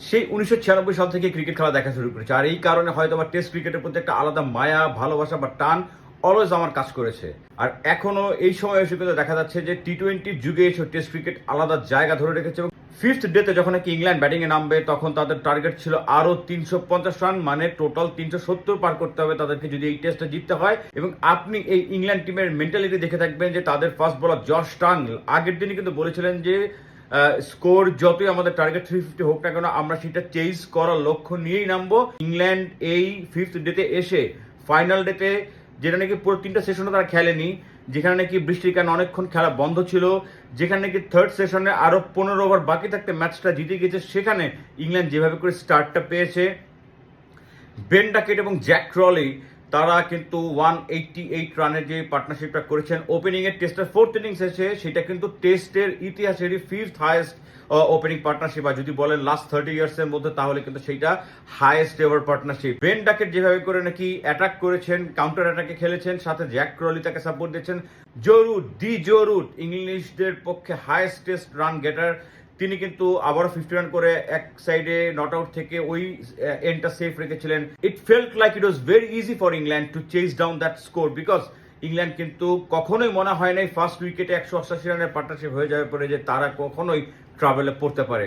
সেই উনিশশো ছিয়ানব্বই সাল থেকে ক্রিকেট খেলা দেখা শুরু করেছে। আর এই কারণে হয়তো বা টেস্ট ক্রিকেটের প্রতি একটা আলাদা মায়া, ভালোবাসা বা টান অলওয়েজ আমার কাজ করেছে। আর এখনও এই সময় এসে দেখা যাচ্ছে যে টি টোয়েন্টির যুগে এসে টেস্ট ক্রিকেট আলাদা জায়গা ধরে রেখেছে এবং ফিফথ ডেতে যখন নাকি ইংল্যান্ড ব্যাটিং এ নামবে, তখন তাদের টার্গেট ছিল আরও তিনশো পঞ্চাশ রান মানে টোটাল তিনশো সত্তর পার করতে হবে তাদেরকে যদি এই টেস্টটা জিততে হয়। এবং আপনি এই ইংল্যান্ড টিমের মেন্টালিটি দেখে থাকবেন যে তাদের ফার্স্ট বলার জশ টান আগের দিনই কিন্তু বলেছিলেন যে স্কোর যতই আমাদের টার্গেট থ্রি ফিফটি হোক না কেন, আমরা সেটা চেঞ্জ করার লক্ষ্য নিয়েই নামবো। ইংল্যান্ড এই ফিফথ ডেতে এসে ফাইনাল ডেতে যেটা নাকি পুরো তিনটা সেশনে তারা খেলেনি, যেখানে নাকি বৃষ্টির কারণে অনেকক্ষণ খেলা বন্ধ ছিল, যেখানে নাকি থার্ড সেশনে আরও পনেরো ওভার বাকি থাকতে ম্যাচটা জিতে গেছে সেখানে ইংল্যান্ড যেভাবে করে স্টার্টটা পেয়েছে বেন ডাকেট এবং জ্যাক ক্রলি তারা কিন্তু ওয়ান এইটটি এইট রানের যে পার্টনারশিপটা করেছেন ওপেনিং এর টেস্টের ফোর্থ ইনিংস এসে সেটা কিন্তু টেস্টের ইতিহাসেরই ফিফথ হায়েস্ট ওপেনিং পার্টনারশিপ আর যদি বলেন লাস্ট থার্টি ইয়ার্স এর মধ্যে, তাহলে কিন্তু সেইটা highest ever partnership Ben Duckett যেভাবে করে নাকি অ্যাটাক করেছেন কাউন্টার অ্যাটাকে খেলেছেন, সাথে জ্যাক ক্রলি তাকে সাপোর্ট দিয়েছেন Joe Root the Joe Root ইংলিশদের পক্ষে হাইয়েস্ট টেস্ট রান গেটার তিনি কিন্তু আবারও ফিফটি রান করে এক সাইডে নট আউট থেকে ওই এন্ডটা সেফ রেখেছিলেন। It felt like it was very easy for England to chase down that score because England কিন্তু কখনোই মনে হয় নাই ফার্স্ট উইকেটে একশো অষ্টাশি রানের পার্টনারশিপ হয়ে যাওয়ার পরে যে তারা কখনোই ট্রাভেলে পড়তে পারে।